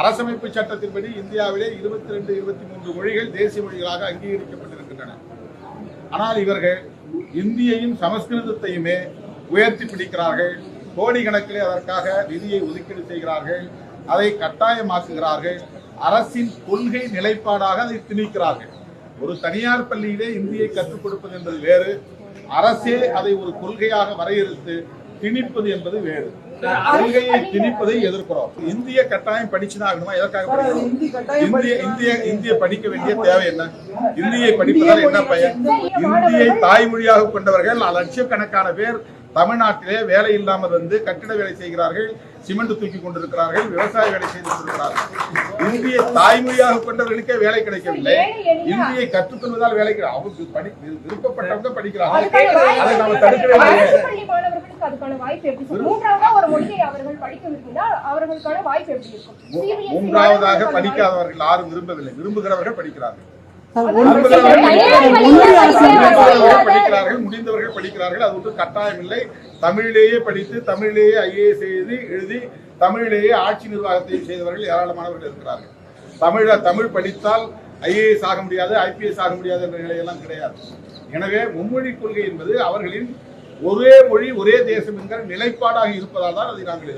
அரசமைப்பு சட்டத்தின்படி இந்தியாவிலே இருபத்தி ரெண்டு இருபத்தி மூன்று மொழிகள் தேசிய மொழிகளாக அங்கீகரிக்கப்பட்டிருக்கின்றன. ஆனால் இவர்கள் இந்தியையும் சமஸ்கிருதத்தையுமே உயர்த்தி பிடிக்கிறார்கள். கோடிக்கணக்கிலே அதற்காக நிதியை ஒதுக்கீடு செய்கிறார்கள். அதை கட்டாயமாக்குகிறார்கள். அரசின் கொள்கை நிலைப்பாடாக அதை திணிக்கிறார்கள். ஒரு தனியார் பள்ளியிலே இந்தியை கற்றுக் கொடுப்பது என்பது வேறு. அரசே அதை ஒரு கொள்கையாக வரையறுத்து திணிப்பது என்பது வேறு. கொள்கையை திணிப்பதை எதிர்க்கிறோம். இந்திய கட்டாயம் படிச்சுதான் ஆகணுமா எதற்காக இந்திய. இந்திய இந்திய படிக்க வேண்டிய தேவை என்ன? இந்தியை படிப்பதால் என்ன பயன்? இந்தியை தாய்மொழியாக கொண்டவர்கள் லட்சக்கணக்கான பேர் தமிழ்நாட்டிலே வேலை இல்லாமல் வந்து கட்டிட வேலை செய்கிறார்கள் சிமெண்ட் தூக்கி கொண்டிருக்கிறார்கள் விவசாய வேலை செய்து கொண்டிருக்கிறார்கள். இந்தியை தாய்மொழியாக கொண்டவர்களுக்கே வேலை கிடைக்கவில்லை. இந்தியை கற்றுக்கொள்வதால் வேலை அவங்க படி விருப்பப்பட்டவங்க படிக்கிறார்கள் அதை நாம தடுக்கவே அதுக்கான வாய்ப்பு எப்படி சார்? மூன்றாவதா ஒரு மொழியை அவர்கள் படிக்க விரும்பினால் அவர்களுக்கான வாய்ப்பு எப்படி இருக்கும்? CBSE மூன்றாவதாக படிக்காதவர்கள் யாரும் விரும்பவில்லை. விரும்புகிறவர்கள் படிக்கிறார்கள். முடிந்தவர்கள் படிக்கிறார்கள் முடிந்தவர்கள் படிக்கிறார்கள். அது ஒன்றும் கட்டாயம் இல்லை. தமிழிலேயே படித்து தமிழிலேயே ஐஏஎஸ் எழுதி எழுதி தமிழிலேயே ஆட்சி நிர்வாகத்தையும் செய்தவர்கள் ஏராளமானவர்கள் இருக்கிறார்கள். தமிழ தமிழ் படித்தால் ஐஏஎஸ் ஆக முடியாது ஐபிஎஸ் ஆக முடியாது என்ற நிலையெல்லாம் கிடையாது. எனவே மும்மொழி கொள்கை என்பது அவர்களின் ஒரே மொழி ஒரே தேசம் என்கிற நிலைப்பாடாக இருப்பதால் தான் அதை நாங்கள்